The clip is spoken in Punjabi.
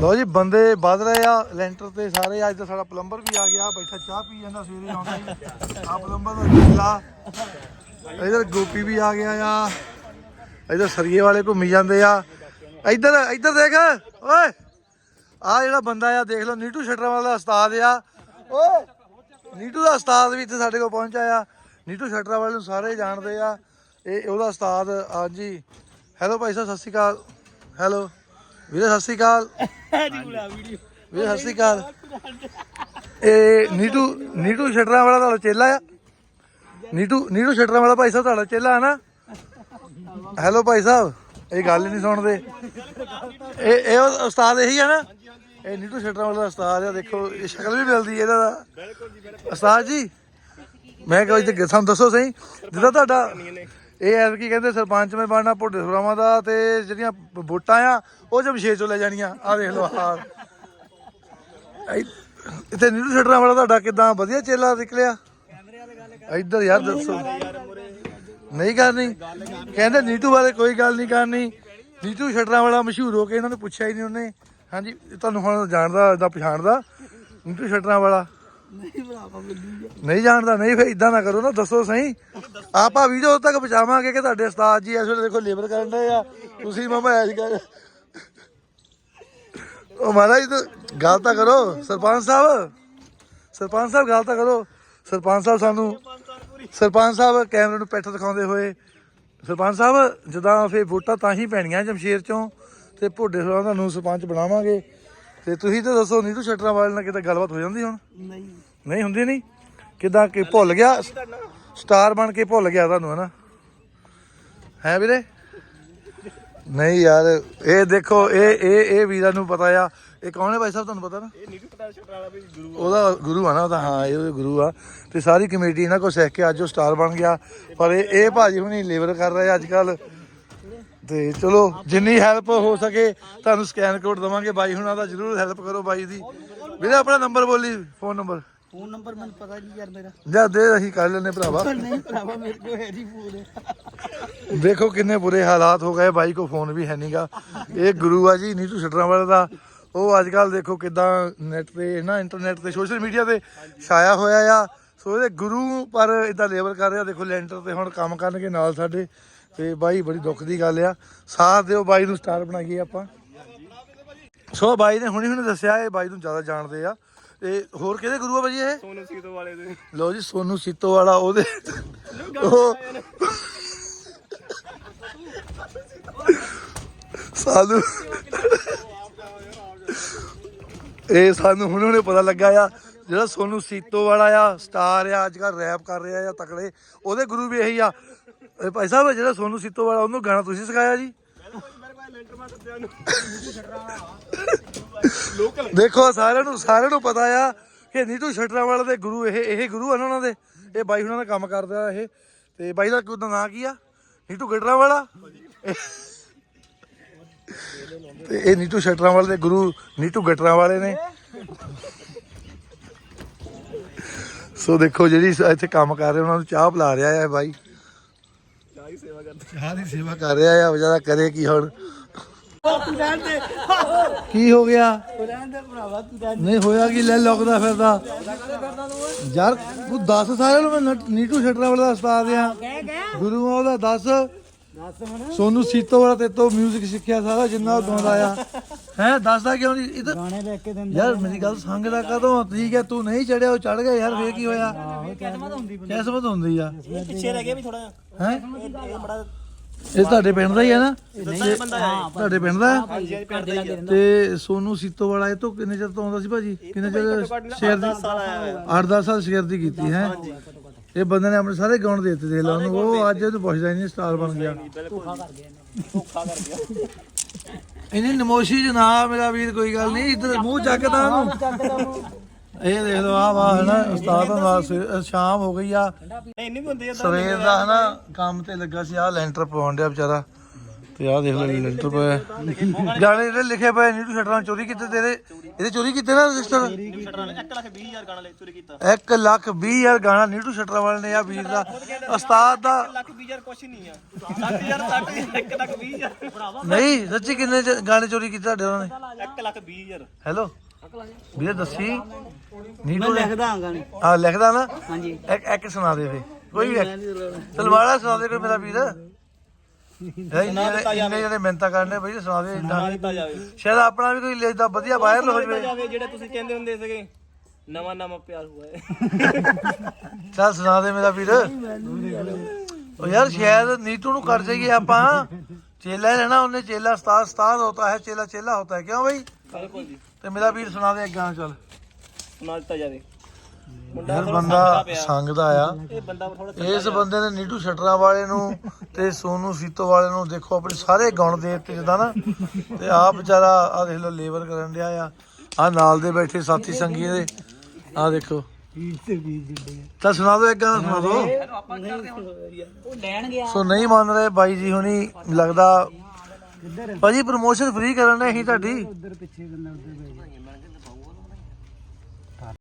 ਲੋ ਜੀ, ਬੰਦੇ ਵੱਧ ਰਹੇ ਆ, ਲੈਂਟਰ ਤੇ ਸਾਰੇ, ਅੱਜ ਤਾਂ ਸਾਡਾ ਪਲੰਬਰ ਵੀ ਆ ਗਿਆ, ਬੈਠਾ ਚਾਹ ਪੀ ਜਾਂਦਾ ਸਵੇਰੇ ਆਉਂਦਾ ਹੀ ਆ ਪਲੰਬਰ ਦਾ ਜਿਲਾ ਇਧਰ ਗੋਪੀ ਵੀ ਆ ਗਿਆ ਆ। ਇਧਰ ਸਰੀਏ ਵਾਲੇ ਘੁੰਮੀ ਜਾਂਦੇ ਆ। ਇਧਰ ਇਧਰ ਦੇਖ, ਓਏ! ਆ ਜਿਹੜਾ ਬੰਦਾ ਆ, ਦੇਖ ਲਓ, ਨੀਟੂ ਸ਼ਟਰਾਂ ਵਾਲਾ ਉਸਤਾਦ ਆ। ਓਏ! ਨੀਟੂ ਦਾ ਉਸਤਾਦ ਵੀ ਇੱਥੇ ਸਾਡੇ ਕੋਲ ਪਹੁੰਚਿਆ ਆ। ਨੀਟੂ ਸ਼ਟਰਾਂ ਵਾਲੇ ਨੂੰ ਸਾਰੇ ਜਾਣਦੇ ਆ। ਇਹ ਉਹਦਾ ਉਸਤਾਦ, ਹਾਂਜੀ। ਹੈਲੋ ਭਾਈ ਸਾਹਿਬ, ਸਤਿ ਸ਼੍ਰੀ ਅਕਾਲ। ਹੈਲੋ ਵੀਰੇ ਸਤਿ ਸ਼੍ਰੀ ਅਕਾਲ। ਵੀਰੇ ਸਤਿ ਸ਼੍ਰੀ ਅਕਾਲ। ਇਹ ਨੀਟੂ ਨੀਟੂ ਸ਼ਟਰਾਂ ਵਾਲਾ ਤੁਹਾਡਾ ਚੇਲਾ ਆ? ਨੀਟੂ ਨੀਟੂ ਸ਼ਟਰਾਂ ਵਾਲਾ ਭਾਈ ਸਾਹਿਬ ਤੁਹਾਡਾ ਚੇਲਾ ਹੈ ਨਾ? ਹੈਲੋ ਭਾਈ ਸਾਹਿਬ ਇਹ ਗੱਲ ਹੀ ਨਹੀਂ ਸੁਣਦੇ। ਇਹ ਇਹ ਉਸਤਾਦ ਇਹੀ ਆ ਨਾ? ਇਹ ਨੀਟੂ ਸ਼ਟਰਾਂ ਵਾਲਾ ਉਸਤਾਦ ਆ ਦੇਖੋ ਇਹ ਸ਼ਕਲ ਵੀ ਮਿਲਦੀ ਹੈ ਇਹਦਾ ਦਾ। ਉਸਤਾਦ ਜੀ ਮੈਂ ਕਿਹਾ ਇੱਥੇ ਸਾਨੂੰ ਦੱਸੋ ਸਹੀ ਜਿੱਦਾਂ ਤੁਹਾਡਾ ਇਹ ਐਸ ਕੀ ਕਹਿੰਦੇ ਸਰਪੰਚ ਮੈਂ ਬਣਨਾ ਭੁੱਡੇ ਸੁਰਾਵਾਂ ਦਾ ਤੇ ਜਿਹੜੀਆਂ ਵੋਟਾਂ ਆ, ਉਹ ਜਮਸ਼ੇਰ ਚੋਂ ਲੈ ਜਾਣੀਆਂ। ਆ ਦੇਖ ਲਓ ਹਾਲ ਇੱਥੇ ਨੀਟੂ ਸ਼ਟਰਾਂ ਵਾਲਾ ਤੁਹਾਡਾ ਕਿਦਾਂ ਵਧੀਆ ਚੇਲਾ ਨਿਕਲਿਆ? ਇੱਧਰ ਯਾਰ ਦੱਸੋ। ਨਹੀਂ ਕਰਨੀ। ਕਹਿੰਦੇ ਨੀਟੂ ਬਾਰੇ ਕੋਈ ਗੱਲ ਨਹੀਂ ਕਰਨੀ। ਨੀਟੂ ਸ਼ਟਰਾਂ ਵਾਲਾ ਮਸ਼ਹੂਰ ਹੋ ਕੇ ਇਹਨਾਂ ਨੂੰ ਪੁੱਛਿਆ ਹੀ ਨਹੀਂ ਉਹਨੇ। ਹਾਂਜੀ, ਤੁਹਾਨੂੰ ਹੁਣ ਜਾਣਦਾ, ਦਾ ਪਛਾਣਦਾ। ਨੀਟੂ ਸ਼ਟਰਾਂ ਵਾਲਾ। ਨਹੀਂ ਭਰਾਵਾ ਬਿੱਲੀ ਨਹੀਂ ਜਾਣਦਾ, ਨਹੀਂ ਫੇ ਇਦਾਂ ਨਾ ਕਰੋ ਨਾ, ਦੱਸੋ ਸਹੀ। ਆਪਾਂ ਵੀਡੀਓ ਤੱਕ ਪਹੁੰਚਾਵਾਂਗੇ ਕਿ ਤੁਹਾਡੇ ਉਸਤਾਦ ਜੀ ਇਸ ਵੇਲੇ ਦੇਖੋ ਲੇਬਰ ਕਰਨ ਦੇ ਆ, ਤੁਸੀਂ ਮਾਮਾ ਐਸ਼ ਕਰ। ਉਹ ਮਹਾਰਾਜ, ਤਾਂ ਗੱਲ ਤਾਂ ਕਰੋ, ਸਰਪੰਚ ਸਾਹਿਬ। ਸਰਪੰਚ ਸਾਹਿਬ, ਗੱਲ ਤਾਂ ਕਰੋ। ਸਰਪੰਚ ਸਾਹਿਬ ਸਾਨੂੰ, ਸਰਪੰਚ ਸਾਹਿਬ ਕੈਮਰੇ ਨੂੰ ਪੈਠ ਦਿਖਾਉਂਦੇ ਹੋਏ। ਸਰਪੰਚ ਸਾਹਿਬ, ਜਦਾਂ ਫੇ ਵੋਟਾਂ ਤਾਂ ਹੀ ਪੈਣੀਆਂ ਜਮਸ਼ੇਰ ਚੋਂ, ਤੇ ਭੋਡੇ ਸਰਾਂ ਦਾ ਸਰਪੰਚ ਬਣਾਵਾਂਗੇ। ਤੇ ਤੁਸੀਂ ਤਾਂ ਦੱਸੋ ਨੀਟੂ ਸ਼ਟਰਾਂ ਵਾਲੇ ਨਾਲ ਕਿਤੇ ਗੱਲਬਾਤ ਹੋ ਜਾਂਦੀ ਹੁਣ? ਨਹੀਂ। ਨਹੀਂ ਹੁੰਦੀ ਨਹੀਂ? ਕਿਦਾਂ ਕਿ ਭੁੱਲ ਗਿਆ? ਸਟਾਰ ਬਣ ਕੇ ਭੁੱਲ ਗਿਆ ਤੁਹਾਨੂੰ ਹਨਾ? ਹੈ ਵੀਰੇ? ਨਹੀਂ ਯਾਰ ਇਹ ਦੇਖੋ ਇਹ ਇਹ ਇਹ ਵੀਰਾਂ ਨੂੰ ਪਤਾ ਆ। ਇਹ ਕੌਣ ਹੈ ਭਾਈ ਸਾਹਿਬ ਤੁਹਾਨੂੰ ਪਤਾ ਨਾ? ਇਹ ਨੀਟੂ ਪਟਾ ਸ਼ਟਰ ਵਾਲਾ ਵੀ ਗੁਰੂ ਉਹਦਾ ਗੁਰੂ ਆ ਨਾ ਉਹਦਾ ਹਾਂ ਇਹ ਉਹਦੇ ਗੁਰੂ ਆ। ਤੇ ਸਾਰੀ ਕਮੇਟੀ ਇਹਨਾਂ ਕੋਲ ਸਿੱਖ ਕੇ ਅੱਜ ਉਹ ਸਟਾਰ ਬਣ ਗਿਆ। ਪਰ ਇਹ ਇਹ ਭਾਜੀ ਹੁਣੀ ਲੇਬਰ ਕਰ ਰਹੇ ਅੱਜ ਕੱਲ ਤੇ ਚਲੋ ਜਿੰਨੀ ਹੈਲਪ ਹੋ ਸਕੇ ਤੁਹਾਨੂੰ ਸਕੈਨ ਕੋਡ ਦਵਾਂਗੇ। ਬਾਈ ਹੁਣਾਂ ਦਾ ਜਰੂਰ ਹੈਲਪ ਕਰੋ ਬਾਈ ਦੀ। ਵੀਰੇ ਆਪਣਾ ਨੰਬਰ ਬੋਲੀ ਫੋਨ ਨੰਬਰ ਫੋਨ ਨੰਬਰ ਮੈਨੂੰ ਪਤਾ ਨਹੀਂ ਯਾਰ ਮੇਰਾ। ਜਾ ਦੇ ਅਸੀਂ ਕਰ ਲੈਨੇ ਭਰਾਵਾ। ਨਹੀਂ ਭਰਾਵਾ ਮੇਰੇ ਕੋਲ ਹੈ ਨਹੀਂ ਫੋਨ ਦੇਖੋ ਕਿੰਨੇ ਬੁਰੇ ਹਾਲਾਤ ਹੋ ਗਏ ਬਾਈ ਕੋ ਫੋਨ ਵੀ ਹੈ ਨਹੀਂਗਾ ਇਹ ਗੁਰੂ ਆ ਜੀ ਨੀਤੂ ਛਟਰਾਂ ਵਾਲੇ ਦਾ। ਉਹ ਅੱਜ ਕੱਲ ਦੇਖੋ ਕਿਦਾਂ ਨੈਟ ਤੇ ਨਾ ਇੰਟਰਨੈਟ ਤੇ ਸੋਸ਼ਲ ਮੀਡੀਆ ਤੇ ਛਾਇਆ ਹੋਇਆ ਆ। ਸੋ ਇਹਦੇ ਗੁਰੂ ਪਰ ਇਦਾਂ ਲੇਬਰ ਕਰ ਰਿਹਾ ਦੇਖੋ ਲੈਂਟਰ ਤੇ ਹੁਣ ਕੰਮ ਕਰਨਗੇ ਨਾਲ ਸਾਡੇ ਤੇ ਬਾਈ ਬੜੀ ਦੁੱਖ ਦੀ ਗੱਲ ਆ। ਸਾਥ ਦਿਓ ਬਾਈ ਨੂੰ ਸਟਾਰ ਬਣਾਈਏ ਆਪਾਂ। ਸੋ ਬਾਈ ਨੇ ਹੁਣੀ ਹੁਣੀ ਦੱਸਿਆ ਇਹ ਬਾਈ ਨੂੰ ਜ਼ਿਆਦਾ ਜਾਣਦੇ ਆ। ਤੇ ਹੋਰ ਕਿਹਦੇ ਗੁਰੂ ਆ ਬਾਜੀ ਇਹ? ਸੋਨੂ ਸੀਤੋ ਵਾਲੇ ਦੇ। ਲੋ ਜੀ ਸੋਨੂ ਸੀਤੋ ਵਾਲਾ ਉਹਦੇ ਉਹ ਸਾਨੂੰ ਇਹ ਸਾਨੂੰ ਹੁਣ ਹੁਣੇ ਪਤਾ ਲੱਗਾ ਆ। ਜਿਹੜਾ ਸੋਨੂ ਸੀਤੋ ਵਾਲਾ ਆ ਸਟਾਰ ਆ ਅੱਜ ਕੱਲ ਰੈਪ ਕਰ ਰਿਹਾ ਆ, ਤਕੜੇ, ਉਹਦੇ ਗੁਰੂ ਵੀ ਇਹੀ ਆ। ਇਹ ਭਾਈ ਸਾਹਿਬ, ਜਿਹੜਾ ਸੋਨੂ ਸੀਤੋ ਵਾਲਾ, ਉਹਨੂੰ ਗਾਣਾ ਤੁਸੀਂ ਸਿਖਾਇਆ ਜੀ? ਦੇਖੋ, ਸਾਰਿਆਂ ਨੂੰ ਸਾਰਿਆਂ ਨੂੰ ਪਤਾ ਆ ਕਿ ਨੀਟੂ ਸ਼ਟਰਾਂ ਵਾਲੇ ਦੇ ਗੁਰੂ ਇਹ ਇਹ ਗੁਰੂ ਹਨ ਉਹਨਾਂ ਦੇ। ਇਹ ਬਾਈ ਉਹਨਾਂ ਦਾ ਕੰਮ ਕਰਦਾ ਇਹ। ਤੇ ਬਾਈ ਦਾ ਉਹਦਾ ਨਾਂ ਕੀ ਆ? ਨੀਟੂ ਗਟਰਾਂ ਵਾਲਾ ਤੇ ਇਹ ਨੀਟੂ ਸ਼ਟਰਾਂ ਵਾਲੇ ਦੇ ਗੁਰੂ ਨੀਟੂ ਗਟਰਾਂ ਵਾਲੇ ਨੇ। ਸੋ ਦੇਖੋ ਜਿਹੜੀ ਇੱਥੇ ਕੰਮ ਕਰ ਰਹੇ ਉਹਨਾਂ ਨੂੰ ਚਾਹ ਪਿਲਾ ਰਿਹਾ ਹੈ ਬਾਈ। ਚਾਹ ਦੀ ਸੇਵਾ ਕਰਦੇ ਚਾਹ ਦੀ ਸੇਵਾ ਕਰ ਰਿਹਾ ਆ ਵਿਚਾਰਾ ਕਰੇ ਕੀ ਹੁਣ। ਕੀ ਹੋ ਗਿਆ? ਨਹੀਂ ਹੋਇਆ ਕੀ? ਲੈ ਲੁਕਦਾ ਫਿਰਦਾ। ਯਾਰ ਤੂੰ ਦੱਸ ਸਾਰਿਆਂ ਨੂੰ ਮੈਂ ਨਟ- ਨੀਟੂ ਛਟਰਾ ਵਾਲਾ ਦਾ ਉਸਤਾਦ ਆ। ਗੁਰੂ ਆ ਉਹਦਾ ਦੱਸ। ਸੋਨੂੰ ਸੀਤੋ ਵਾਲਾ ਤੇ ਤੋਂ 뮤직 ਸਿੱਖਿਆ ਸਾਰਾ ਜਿੰਨਾ ਉਹ ਗਾਉਂਦਾ ਆ। ਹੈ ਦੱਸਦਾ ਕਿਉਂ ਨਹੀਂ? ਇਹ ਤਾਂ ਗਾਣੇ ਲੈ ਕੇ ਦਿੰਦਾ ਯਾਰ ਮੇਰੀ ਗੱਲ ਸੰਗਦਾ ਕਦੋਂ? ਠੀਕ ਹੈ ਤੂੰ ਨਹੀਂ ਚੜਿਆ ਉਹ ਚੜ ਗਿਆ ਯਾਰ ਫੇਰ ਕੀ ਹੋਇਆ? ਕਿਸਮਤ ਹੁੰਦੀ ਕਿਸਮਤ ਹੁੰਦੀ ਆ। ਪਿੱਛੇ ਰਹਿ ਗਿਆ ਵੀ ਥੋੜਾ ਹੈ? ਇਹ ਬੜਾ ਇਹ ਤੁਹਾਡੇ ਪਿੰਡ ਦਾ ਹੀ ਆ ਨਾ? ਹੈ। ਤੁਹਾਡੇ ਪਿੰਡ ਦਾ? ਹੈ? ਹੀ ਤੇ ਸੋਨੂੰ ਸੀਤੋ ਵਾਲਾ ਇਹ ਤੋਂ ਕਿੰਨੇ ਚਿਰ ਤੋਂ ਆਉਂਦਾ ਸੀ ਭਾਜੀ? ਕਿੰਨੇ ਚਿਰ ਸ਼ੇਰ ਦੀ? ਸਾਲ ਆਇਆ ਹੋਇਆ। 8-10 ਸਾਲ ਸ਼ੇਰ ਦੀ ਕੀਤੀ ਹੈ? ਇਹ ਬੰਦੇ ਨੇ ਆਪਣੇ ਸਾਰੇ ਗਾਉਣ ਦੇ ਦਿੱਤੇ ਦੇ ਲਾ ਉਹਨੂੰ ਉਹ ਅੱਜ ਉਹਨੂੰ ਪੁੱਛਦਾ ਹੀ ਨਹੀਂ ਸਟਾਰ ਬਣ ਗਿਆ। ਧੋਖਾ ਕਰ ਗਿਆ। ਇਹਨੇ ਧੋਖਾ ਕਰ ਗਿਆ। ਇਹਨੇ ਨਮੋਸ਼ੀ ਜਨਾਬ ਮੇਰਾ ਵੀਰ ਕੋਈ ਗੱਲ ਨਹੀਂ ਇੱਧਰ ਮੂੰਹ ਚੱਕਦਾ ਉਹਨੂੰ। ਇਹ ਦੇਖ ਲਓ ਆ ਵਾ ਹਨਾ ਉਸਤਾਦ ਦਾ ਸ਼ਾਮ ਹੋ ਗਈ ਆ। ਨਹੀਂ ਨਹੀਂ ਵੀ ਹੁੰਦੇ ਆ ਸਵੇਰ ਦਾ ਹਨਾ ਕੰਮ ਤੇ ਲੱਗਾ ਸੀ ਆ ਲੈਂਟਰ ਪਾਉਣ ਡਿਆ ਵਿਚਾਰਾ। ਤੇ ਆਹ ਦੇਖ ਲੈ ਲੈਂਟਰ ਪਏ ਗਾਣੇ ਜਿਹੜੇ ਲਿਖੇ ਪਏ ਨੀਟੂ ਸ਼ਟਰਾਂ ਚੋਰੀ ਕੀਤੇ ਤੇਰੇ ਇਹਦੇ ਚੋਰੀ ਕੀਤੇ ਨਾ ਰਜਿਸਟਰ? ਸ਼ਟਰਾਂ ਨੇ 1 ਲੱਖ 20 ਹਜ਼ਾਰ ਗਾਣਾ ਲੈ ਚੋਰੀ ਕੀਤਾ। 1 ਲੱਖ 20 ਹਜ਼ਾਰ ਗਾਣਾ ਨੀਟੂ ਸ਼ਟਰਾਂ ਵਾਲੇ ਨੇ ਆ ਵੀਰ ਦਾ ਉਸਤਾਦ ਦਾ ਲੱਖ 20 ਹਜ਼ਾਰ ਕੁਛ ਨਹੀਂ ਆ। 60000 60 1 ਲੱਖ 20 ਹਜ਼ਾਰ। ਭਰਾਵਾ ਨਹੀਂ ਸੱਚੀ ਕਿੰਨੇ ਗਾਣੇ ਚੋਰੀ ਕੀਤੇ ਤੁਹਾਡੇ ਉਹਨਾਂ ਨੇ? 1 ਲੱਖ 20 ਹਜ਼ਾਰ। ਹੈਲੋ? ਵੀਰੇ ਦੱਸੀ। ਨੀਟੂ ਲਿਖਦਾ ਆਂਗਾ ਨਹੀਂ ਆ ਲਿਖਦਾ ਨਾ? ਹਾਂਜੀ। ਇੱਕ ਇੱਕ ਸੁਣਾ ਦੇ ਫੇ। ਕੋਈ। ਤਲਵਾੜਾ ਸੁਣਾ ਦੇ ਕੋਈ ਮੇਰਾ ਵੀਰ? ਇੰਨੇ ਇੰਨੇ ਜਿਹੜੇ ਮਿਹਨਤਾਂ ਕਰਨੇ ਬਈ ਸੁਣਾ ਦੇ। ਦਿੱਤਾ ਜਾਵੇ। ਸ਼ਾਇਦ ਆਪਣਾ ਵੀ ਕੋਈ ਲਿਖਦਾ ਵਧੀਆ ਵਾਇਰਲ ਹੋ ਦਿੱਤਾ ਜਾਵੇ ਜਾਵੇ ਜਿਹੜੇ ਤੁਸੀਂ ਕਹਿੰਦੇ ਹੁੰਦੇ ਸੀਗੇ ਨਵਾਂ ਨਵਾਂ ਪਿਆਰ ਹੋਇਆ ਹੈ। ਚੱਲ ਸੁਣਾ ਦੇ ਮੇਰਾ ਵੀਰ। ਉਹ ਯਾਰ ਸ਼ਾਇਦ ਨੀਤੂ ਨੂੰ ਕਰ ਜਾਈਏ ਆਪਾਂ। ਚੇਲਾ ਹੀ ਰਹਿਣਾ ਉਹਨੇ ਚੇਲਾ ਉਸਤਾਦ ਉਸਤਾਦ ਹੋਤਾ ਹੈ ਚੇਲਾ ਚੇਲਾ ਹੋਤਾ ਹੈ। ਕਿਉਂ ਬਈ? ਬਿਲਕੁਲ ਜੀ। ਤੇ ਮੇਰਾ ਵੀਰ ਸੁਣਾ ਦੇ ਇੱਕ ਗਾਣਾ ਚੱਲ। ਸੁਣਾ ਦਿੱਤਾ ਜਾਵੇ। ਮੁੰਡਾ ਥੋੜਾ ਬੰਦਾ ਸੰਗਦਾ ਆ। ਇਹ ਬੰਦਾ ਥੋੜਾ ਇਸ ਬੰਦੇ ਨੇ ਨੀਟੂ ਸ਼ਟਰਾਂ ਵਾਲੇ ਨੂੰ ਤੇ ਸੋਨੂ ਸੀਤੋ ਵਾਲੇ ਨੂੰ ਦੇਖੋ ਆਪਣੇ ਸਾਰੇ ਗੁਣ ਦੇ ਦਿੱਤੇ ਜਿੱਦਾਂ ਨਾ। ਤੇ ਆਹ ਵਿਚਾਰਾ ਆ ਦੇਖ ਲਓ ਲੇਬਰ ਕਰਨ ਡਿਆ ਆ। ਆ ਨਾਲ ਦੇ ਬੈਠੇ ਸਾਥੀ ਸੰਗੀ ਦੇ। ਆ ਦੇਖੋ। ਤੇ ਸੁਣਾ ਦਿਓ ਇੱਕ ਗਾਣਾ ਸੁਣਾ ਦਿਓ। ਉਹ ਲੈਣ ਗਿਆ। ਸੋ ਨਹੀਂ ਮੰਨ ਰਹੇ ਬਾਈ ਜੀ ਹੁਣੀ ਲੱਗਦਾ। ਭਾਜੀ ਪ੍ਰੋਮੋਸ਼ਨ ਫ੍ਰੀ ਕਰਨ ਨੇ ਅਸੀਂ ਤੁਹਾਡੀ। ਉਧਰ ਪਿੱਛੇ ਬੰਦਾ ਉਧਰ ਬੈ ਗਿਆ।